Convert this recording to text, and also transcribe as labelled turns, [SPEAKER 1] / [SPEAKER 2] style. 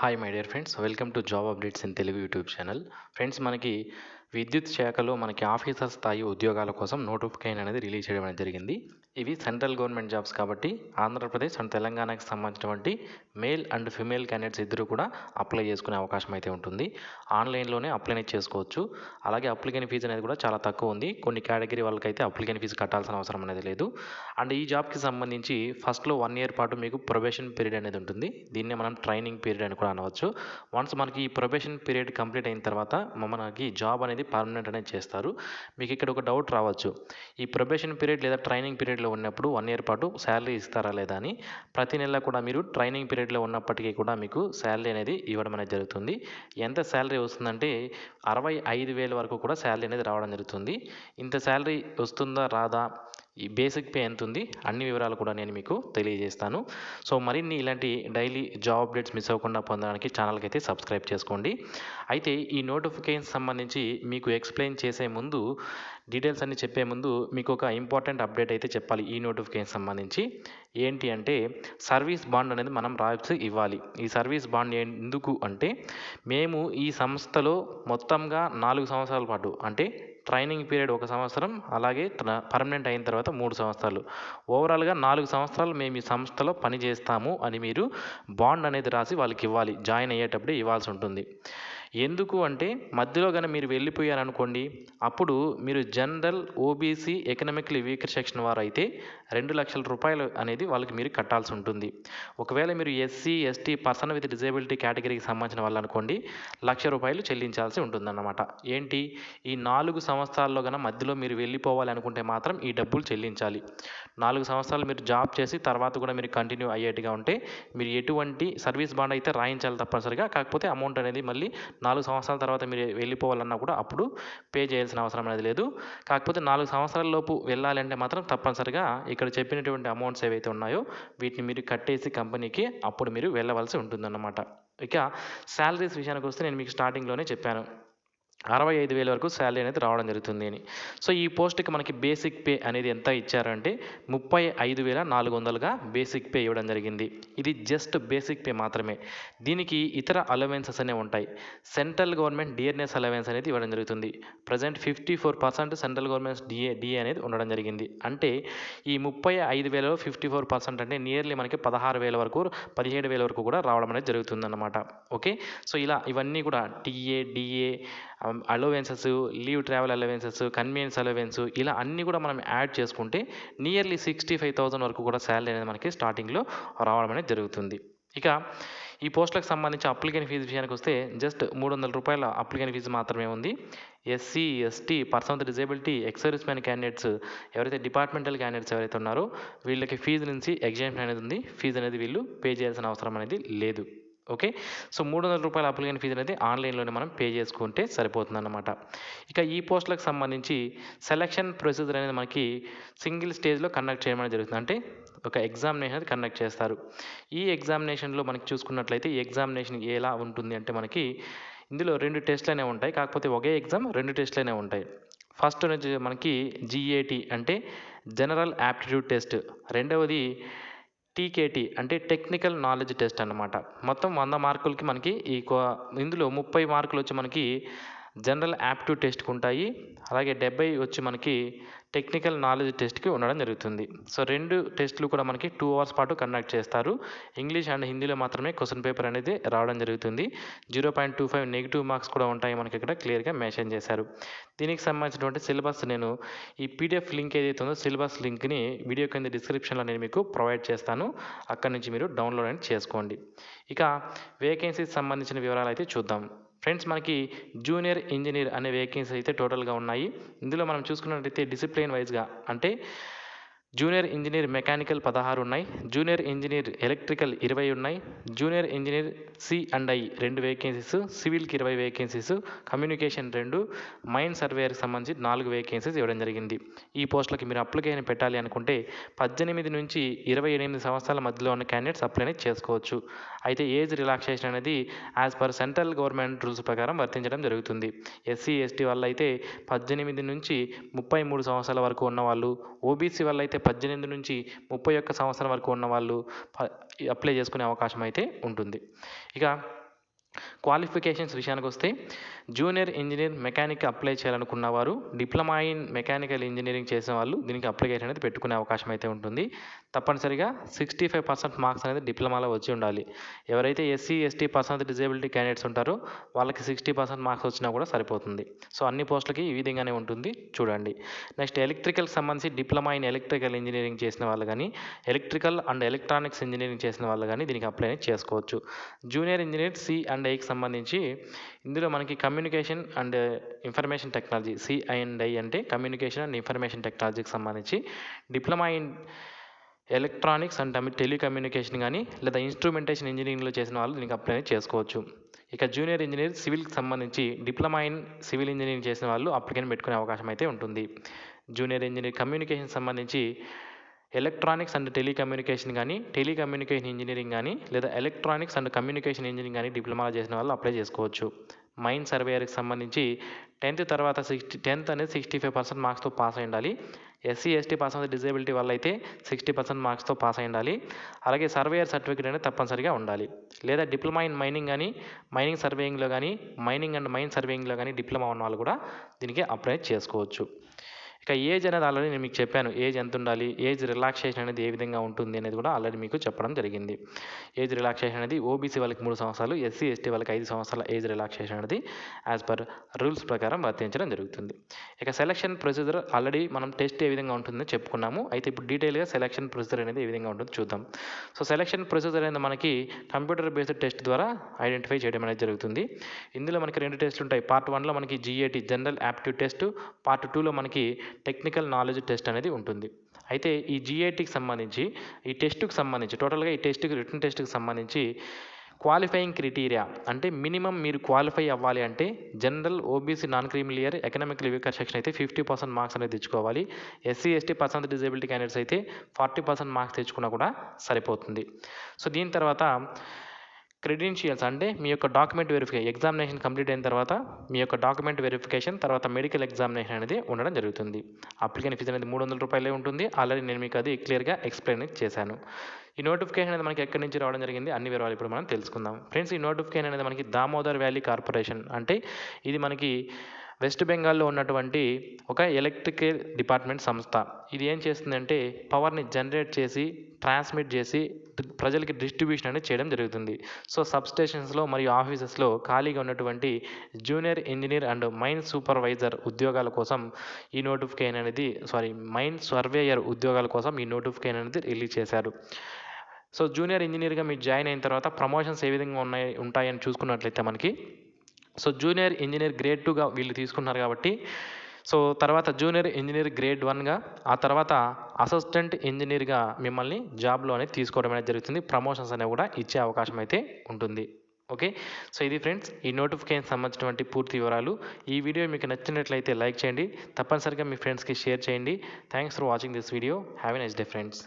[SPEAKER 1] Hi my dear friends welcome to job updates in Telugu YouTube channel friends మనకి విద్యుత్ శాఖలో మనకి officer స్థాయి ఉద్యోగాల కోసం నోటిఫికేషన్ అనేది రిలీజ్ చేయడం అనేది జరిగింది. ఇవి సెంట్రల్ గవర్నమెంట్ జాబ్స్ కాబట్టి ఆంధ్రప్రదేశ్ అండ్ తెలంగాణకి సంబంధించినటువంటి మేల్ అండ్ ఫిమేల్ క్యాండిడేట్స్ ఇద్దరు కూడా అప్లై చేసుకునే అవకాశం అయితే ఉంటుంది. ఆన్లైన్లోనే అప్లై చేసుకోవచ్చు. అలాగే అప్లికేషన్ ఫీజు అనేది కూడా చాలా తక్కువ ఉంది. కొన్ని కేటగిరీ వాళ్ళకైతే అప్లికేషన్ ఫీజు కట్టాల్సిన అవసరం అనేది లేదు. అండ్ ఈ జాబ్కి సంబంధించి ఫస్ట్లో వన్ ఇయర్ పాటు మీకు ప్రొబేషన్ పీరియడ్ అనేది ఉంటుంది. దీన్నే మనం ట్రైనింగ్ పీరియడ్ అని కూడా అనవచ్చు. వన్స్ మనకి ఈ ప్రొబేషన్ పీరియడ్ కంప్లీట్ అయిన తర్వాత మనకి జాబ్ అనేది పర్మనెంట్ అనేది చేస్తారు. మీకు ఇక్కడ ఒక డౌట్ రావచ్చు. ఈ ప్రొబేషన్ పీరియడ్ లేదా ట్రైనింగ్ పీరియడ్లో ఉన్నప్పుడు వన్ ఇయర్ పాటు శాలరీ ఇస్తారా లేదా అని ప్రతి నెల కూడా మీరు ట్రైనింగ్ పీరియడ్లో ఉన్నప్పటికీ కూడా మీకు శాలరీ అనేది ఇవ్వడం అనేది జరుగుతుంది. ఎంత శాలరీ వస్తుందంటే అరవై ఐదు వేల వరకు కూడా శాలరీ అనేది రావడం జరుగుతుంది. ఇంత శాలరీ వస్తుందా రాదా? ఈ బేసిక్ పే ఎంత ఉంది అన్ని వివరాలు కూడా నేను మీకు తెలియజేస్తాను. సో మరిన్ని ఇలాంటి డైలీ జాబ్ అప్డేట్స్ మిస్ అవ్వకుండా పొందడానికి ఛానల్కి అయితే సబ్స్క్రైబ్ చేసుకోండి. అయితే ఈ నోటిఫికేషన్ సంబంధించి మీకు ఎక్స్ప్లెయిన్ చేసే ముందు డీటెయిల్స్ అన్ని చెప్పే ముందు మీకు ఒక ఇంపార్టెంట్ అప్డేట్ అయితే చెప్పాలి ఈ నోటిఫికేషన్ సంబంధించి. ఏంటి అంటే సర్వీస్ బాండ్ అనేది మనం రాసి ఇవ్వాలి. ఈ సర్వీస్ బాండ్ ఎందుకు అంటే మేము ఈ సంస్థలో మొత్తంగా నాలుగు సంవత్సరాల పాటు అంటే ట్రైనింగ్ పీరియడ్ ఒక సంవత్సరం అలాగే పర్మనెంట్ అయిన తర్వాత మూడు సంవత్సరాలు. ఓవరాల్గా నాలుగు సంవత్సరాలు మేము ఈ సంస్థలో పనిచేస్తాము అని మీరు బాండ్ అనేది రాసి వాళ్ళకి ఇవ్వాలి. జాయిన్ అయ్యేటప్పుడే ఇవ్వాల్సి ఉంటుంది. ఎందుకు అంటే మధ్యలో కానీ మీరు వెళ్ళిపోయారనుకోండి అప్పుడు మీరు general OBC economically weaker section వారు అయితే రెండు లక్షల రూపాయలు అనేది వాళ్ళకి మీరు కట్టాల్సి ఉంటుంది. ఒకవేళ మీరు SC ST person with disability కేటగిరీకి సంబంధించిన వాళ్ళు అనుకోండి లక్ష రూపాయలు చెల్లించాల్సి ఉంటుందన్నమాట. ఏంటి? ఈ నాలుగు సంవత్సరాల్లో కన్నా మధ్యలో మీరు వెళ్ళిపోవాలి అనుకుంటే మాత్రం ఈ డబ్బులు చెల్లించాలి. నాలుగు సంవత్సరాలు మీరు జాబ్ చేసి తర్వాత కూడా మీరు కంటిన్యూ అయ్యేట్టుగా ఉంటే మీరు ఎటువంటి సర్వీస్ బాండ్ అయితే రాయించాలి తప్పనిసరిగా కాకపోతే అమౌంట్ అనేది మళ్ళీ నాలుగు సంవత్సరాల తర్వాత మీరు వెళ్ళిపోవాలన్నా కూడా అప్పుడు పే చేయాల్సిన అవసరం అనేది లేదు. కాకపోతే నాలుగు సంవత్సరాల లోపు వెళ్ళాలంటే మాత్రం తప్పనిసరిగా ఇక్కడ చెప్పినటువంటి అమౌంట్స్ ఏవైతే ఉన్నాయో వీటిని మీరు కట్టేసి కంపెనీకి అప్పుడు మీరు వెళ్ళవలసి ఉంటుందన్నమాట. ఇక శాలరీస్ విషయానికి వస్తే నేను మీకు స్టార్టింగ్లోనే చెప్పాను. అరవై ఐదు వేల వరకు శాలరీ అనేది రావడం జరుగుతుంది అని. సో ఈ పోస్ట్కి మనకి బేసిక్ పే అనేది ఎంత ఇచ్చారంటే ముప్పై ఐదు వేల నాలుగు వందలుగా బేసిక్ పే ఇవ్వడం జరిగింది. ఇది జస్ట్ బేసిక్ పే మాత్రమే. దీనికి ఇతర అలవెన్సెస్ అనేవి ఉంటాయి. సెంట్రల్ గవర్నమెంట్ డిఎన్ఎస్ అలవెన్స్ అనేది ఇవ్వడం జరుగుతుంది. Present fifty four percent central government DA DA అనేది ఉండడం జరిగింది. అంటే ఈ ముప్పై ఐదు వేలలో ఫిఫ్టీ ఫోర్ పర్సెంట్ అంటే నియర్లీ మనకి పదహారు వేల వరకు పదిహేడు వేల వరకు కూడా రావడం అనేది జరుగుతుందన్నమాట. ఓకే? సో ఇలా ఇవన్నీ కూడా TA DA allowances leave travel allowances convenience allowance ఇలా అన్నీ కూడా మనం యాడ్ చేసుకుంటే నియర్లీ సిక్స్టీ ఫైవ్ థౌసండ్ వరకు కూడా శాలరీ అనేది మనకి స్టార్టింగ్లో రావడం అనేది జరుగుతుంది. ఇక ఈ పోస్టులకు సంబంధించి అప్లికేషన్ ఫీజు విషయానికి వస్తే జస్ట్ మూడు వందల రూపాయల అప్లికేషన్ ఫీజు మాత్రమే ఉంది. SC ST person with disability ex man candidates ఎవరైతే డిపార్ట్మెంటల్ క్యాండిడేట్స్ ఎవరైతే ఉన్నారో వీళ్ళకి ఫీజు నుంచి ఎగ్జామ్షన్ అనేది ఉంది. ఫీజు అనేది వీళ్ళు పే చేయాల్సిన అవసరం అనేది లేదు. ఓకే? సో మూడు వందల రూపాయల అప్లికేషన్ ఫీజు అనేది ఆన్లైన్లోనే మనం పే చేసుకుంటే సరిపోతుందన్నమాట. ఇక ఈ పోస్టులకు సంబంధించి సెలక్షన్ ప్రొసీజర్ అనేది మనకి సింగిల్ స్టేజ్లో కండక్ట్ చేయడం జరుగుతుంది. అంటే ఒక ఎగ్జామినేషన్ అనేది కండక్ట్ చేస్తారు. ఈ ఎగ్జామినేషన్లో మనకి చూసుకున్నట్లయితే ఈ ఎగ్జామినేషన్ ఎలా ఉంటుంది అంటే మనకి ఇందులో రెండు టెస్ట్లనే ఉంటాయి. కాకపోతే ఒకే ఎగ్జామ్ రెండు టెస్ట్లనే ఉంటాయి. ఫస్ట్ నుంచి మనకి జిఏటి అంటే జనరల్ యాప్టిట్యూడ్ టెస్ట్ రెండవది టీకేటీ అంటే టెక్నికల్ నాలెడ్జ్ టెస్ట్ అనమాట మొత్తం వంద మార్కులకి మనకి ఈ ఇందులో ముప్పై మార్కులు వచ్చి మనకి జనరల్ యాప్టివ్ టెస్ట్కి ఉంటాయి. అలాగే డెబ్బై వచ్చి మనకి టెక్నికల్ నాలెడ్జ్ టెస్ట్కి ఉండడం జరుగుతుంది. సో రెండు టెస్టులు కూడా మనకి టూ అవర్స్ పాటు కండక్ట్ చేస్తారు. ఇంగ్లీష్ అండ్ హిందీలో మాత్రమే క్వశ్చన్ పేపర్ అనేది రావడం జరుగుతుంది. Zero point two five negative marks కూడా ఉంటాయి మనకి ఇక్కడ క్లియర్గా మెన్షన్ చేశారు. దీనికి సంబంధించినటువంటి సిలబస్ నేను ఈ పీడిఎఫ్ లింక్ ఏదైతే ఉందో సిలబస్ లింక్ని వీడియో కింద డిస్క్రిప్షన్లో నేను మీకు ప్రొవైడ్ చేస్తాను. అక్కడి నుంచి మీరు డౌన్లోడ్ అనేది చేసుకోండి. ఇక వేకెన్సీకి సంబంధించిన వివరాలు అయితే చూద్దాం. ఫ్రెండ్స్ మనకి జూనియర్ ఇంజనీర్ అనే వేకెన్సీ అయితే టోటల్గా ఉన్నాయి. ఇందులో మనం చూసుకున్నట్లయితే డిసిప్లిన్ వైజ్గా అంటే జూనియర్ ఇంజనీర్ మెకానికల్ పదహారు ఉన్నాయి. జూనియర్ ఇంజనీర్ ఎలక్ట్రికల్ ఇరవై ఉన్నాయి. Junior engineer C and I రెండు వేకెన్సీస్ సివిల్కి ఇరవై వేకెన్సీస్ కమ్యూనికేషన్ రెండు మైన్ సర్వేయర్కి సంబంధించి నాలుగు వేకెన్సీస్ ఇవ్వడం జరిగింది. ఈ పోస్టులకి మీరు అప్లికేషన్ పెట్టాలి అనుకుంటే పద్దెనిమిది నుంచి ఇరవై ఎనిమిది సంవత్సరాల మధ్యలో ఉన్న క్యాండిడేట్స్ అప్లై చేసుకోవచ్చు. అయితే ఏజ్ రిలాక్సేషన్ అనేది as per central government rules ప్రకారం వర్తించడం జరుగుతుంది. ఎస్సీ ఎస్టీ వల్ల అయితే పద్దెనిమిది నుంచి ముప్పై మూడు సంవత్సరాల వరకు ఉన్నవాళ్ళు ఓబీసీ వల్ల అయితే పద్దెనిమిది నుంచి ముప్పై ఒక్క సంవత్సరం వరకు ఉన్నవాళ్ళు అప్లై చేసుకునే అవకాశం అయితే ఉంటుంది. ఇక క్వాలిఫికేషన్స్ విషయానికి వస్తే జూనియర్ ఇంజనీర్ మెకానిక్ అప్లై చేయాలనుకున్న వారు డిప్లొమా ఇన్ మెకానికల్ ఇంజనీరింగ్ చేసిన వాళ్ళు దీనికి అప్లికేషన్ అనేది పెట్టుకునే అవకాశం అయితే ఉంటుంది. తప్పనిసరిగా సిక్స్టీ ఫైవ్ పర్సెంట్ మార్క్స్ అనేది డిప్లొమాలో వచ్చి ఉండాలి. ఎవరైతే SC ST percent disability candidates ఉంటారో వాళ్ళకి సిక్స్టీ పర్సెంట్ మార్క్స్ వచ్చినా కూడా సరిపోతుంది. సో అన్ని పోస్టులకి ఈ విధంగానే ఉంటుంది. చూడండి. నెక్స్ట్ ఎలక్ట్రికల్ సంబంధించి డిప్లొమా ఇన్ ఎలక్ట్రికల్ ఇంజనీరింగ్ చేసిన వాళ్ళు కానీ ఎలక్ట్రికల్ అండ్ ఎలక్ట్రానిక్స్ ఇంజనీరింగ్ చేసిన వాళ్ళు కానీ దీనికి అప్లై చేసుకోవచ్చు. జూనియర్ ఇంజనీర్ సి అండ్ ఐకి సంబంధించి ఇందులో మనకి communication and information technology C and I అంటే కమ్యూనికేషన్ అండ్ ఇన్ఫర్మేషన్ టెక్నాలజీకి సంబంధించి diploma in electronics and telecommunication కానీ లేదా ఇన్స్ట్రుమెంటేషన్ ఇంజనీరింగ్లో చేసిన వాళ్ళు దీనికి అప్లై చేసుకోవచ్చు. ఇక జూనియర్ ఇంజనీర్ సివిల్కి సంబంధించి డిప్లొమా ఇన్ సివిల్ ఇంజనీరింగ్ చేసిన వాళ్ళు అప్లికేషన్ పెట్టుకునే అవకాశం అయితే ఉంటుంది. జూనియర్ ఇంజనీర్ కమ్యూనికేషన్ సంబంధించి ఎలక్ట్రానిక్స్ అండ్ టెలికమ్యూనికేషన్ కానీ టెలికమ్యూనికేషన్ ఇంజనీరింగ్ కానీ లేదా ఎలక్ట్రానిక్స్ అండ్ కమ్యూనికేషన్ ఇంజనీరింగ్ కానీ డిప్లొమా చేసిన వాళ్ళు అప్లై చేసుకోవచ్చు. మైన్ సర్వేయర్కి సంబంధించి టెన్త్ తర్వాత సిక్స్టీ టెన్త్ అనేది సిక్స్టీ ఫైవ్ పర్సెంట్ మార్క్స్తో పాస్ అయి ఉండాలి. ఎస్సీ ఎస్టీ పర్సెంట్ డిజేబిలిటీ వల్ల అయితే సిక్స్టీ పర్సెంట్ మార్క్స్తో పాస్ అయి ఉండాలి. అలాగే సర్వేయర్ సర్టిఫికేట్ అనేది తప్పనిసరిగా ఉండాలి. లేదా డిప్లొమా ఇన్ మైనింగ్ కానీ మైనింగ్ సర్వేయింగ్లో కానీ మైనింగ్ అండ్ మైన్ సర్వేయింగ్లో కానీ డిప్లొమా ఉన్న వాళ్ళు కూడా దీనికి అప్లై చేసుకోవచ్చు. ఇక ఏజ్ అనేది ఆల్రెడీ నేను మీకు చెప్పాను. ఏజ్ ఎంత ఉండాలి? ఏజ్ రిలాక్సేషన్ అనేది ఏ విధంగా ఉంటుంది అనేది కూడా ఆల్రెడీ మీకు చెప్పడం జరిగింది. ఏజ్ రిలాక్సేషన్ అనేది ఓబీసీ వాళ్ళకి మూడు సంవత్సరాలు ఎస్సీ ఎస్టీ వాళ్ళకి ఐదు సంవత్సరాల ఏజ్ రిలాక్సేషన్ అనేది యాజ్ పర్ రూల్స్ ప్రకారం వర్తించడం జరుగుతుంది. ఇక సెలక్షన్ ప్రొసీజర్ ఆల్రెడీ మనం టెస్ట్ ఏ విధంగా ఉంటుందో చెప్పుకున్నాము. అయితే ఇప్పుడు డీటెయిల్గా సెలక్షన్ ప్రొసీజర్ అనేది ఏ విధంగా ఉంటుందో చూద్దాం. సో సెలక్షన్ ప్రొసీజర్ అనేది మనకి కంప్యూటర్ బేస్డ్ టెస్ట్ ద్వారా ఐడెంటిఫై చేయడం అనేది జరుగుతుంది. ఇందులో మనకి రెండు టెస్ట్లు ఉంటాయి. పార్ట్ వన్లో మనకి GAT general aptitude test part టూలో మనకి టెక్నికల్ నాలెడ్జ్ టెస్ట్ అనేది ఉంటుంది. అయితే ఈ జిఐటికి సంబంధించి ఈ టెస్ట్కి సంబంధించి టోటల్గా ఈ టెస్ట్కి రిటర్న్ టెస్ట్కి సంబంధించి క్వాలిఫైయింగ్ క్రైటీరియా అంటే మినిమం మీరు క్వాలిఫై అవ్వాలి అంటే general OBC non creamy layer economic weaker section అయితే ఫిఫ్టీ పర్సెంట్ మార్క్స్ అనేది తెచ్చుకోవాలి. SC ST percent disability candidates అయితే ఫార్టీ పర్సెంట్ మార్క్స్ తెచ్చుకున్నా కూడా సరిపోతుంది. సో దీని తర్వాత క్రెడెన్షియల్స్ అంటే మీ యొక్క డాక్యుమెంట్ వెరిఫికేషన్ ఎగ్జామినేషన్ కంప్లీట్ అయిన తర్వాత మీ యొక్క డాక్యుమెంట్ వెరిఫికేషన్ తర్వాత మెడికల్ ఎగ్జామినేషన్ అనేది ఉండడం జరుగుతుంది. అప్లికేషన్ ఫీజు అనేది మూడు వందల రూపాయలే ఉంటుంది. ఆల్రెడీ నేను మీకు అది క్లియర్గా ఎక్స్ప్లెయిన్ చేశాను. ఈ నోటిఫికేషన్ అనేది మనకి ఎక్కడి నుంచి రావడం జరిగింది? అన్ని వివరాలు ఇప్పుడు మనం తెలుసుకుందాం. ఫ్రెండ్స్ ఈ నోటిఫికేషన్ అనేది మనకి దామోదర్ వ్యాలీ కార్పొరేషన్ అంటే ఇది మనకి వెస్ట్ బెంగాల్లో ఉన్నటువంటి ఒక ఎలక్ట్రికల్ డిపార్ట్మెంట్ సంస్థ. ఇది ఏం చేస్తుందంటే పవర్ని జనరేట్ చేసి ట్రాన్స్మిట్ చేసి ప్రజలకి డిస్ట్రిబ్యూషన్ అనేది చేయడం జరుగుతుంది. సో సబ్ స్టేషన్స్లో మరియు ఆఫీసెస్లో ఖాళీగా ఉన్నటువంటి junior engineer and mine supervisor ఉద్యోగాల కోసం ఈ నోటిఫికేషన్ అనేది సారీ మైన్ సర్వేయర్ ఉద్యోగాల కోసం ఈ నోటిఫికేషన్ అనేది రిలీజ్ చేశారు. సో జూనియర్ ఇంజనీర్గా మీరు జాయిన్ అయిన తర్వాత ప్రమోషన్స్ ఏ విధంగా ఉన్నాయి ఉంటాయని చూసుకున్నట్లయితే మనకి సో జూనియర్ ఇంజనీర్ గ్రేడ్ టూగా వీళ్ళు తీసుకున్నారు కాబట్టి సో తర్వాత జూనియర్ ఇంజనీర్ గ్రేడ్ వన్గా ఆ తర్వాత అసిస్టెంట్ ఇంజనీర్గా మిమ్మల్ని జాబ్లో అనేది తీసుకోవడం అనేది జరుగుతుంది. ప్రమోషన్స్ అనేవి కూడా ఇచ్చే అవకాశం అయితే ఉంటుంది. ఓకే? సో ఇది ఫ్రెండ్స్ ఈ నోటిఫికేషన్ సంబంధించినటువంటి పూర్తి వివరాలు. ఈ వీడియో మీకు నచ్చినట్లయితే లైక్ చేయండి. తప్పనిసరిగా మీ ఫ్రెండ్స్కి షేర్ చేయండి. Thanks for watching this video. Have a nice day friends.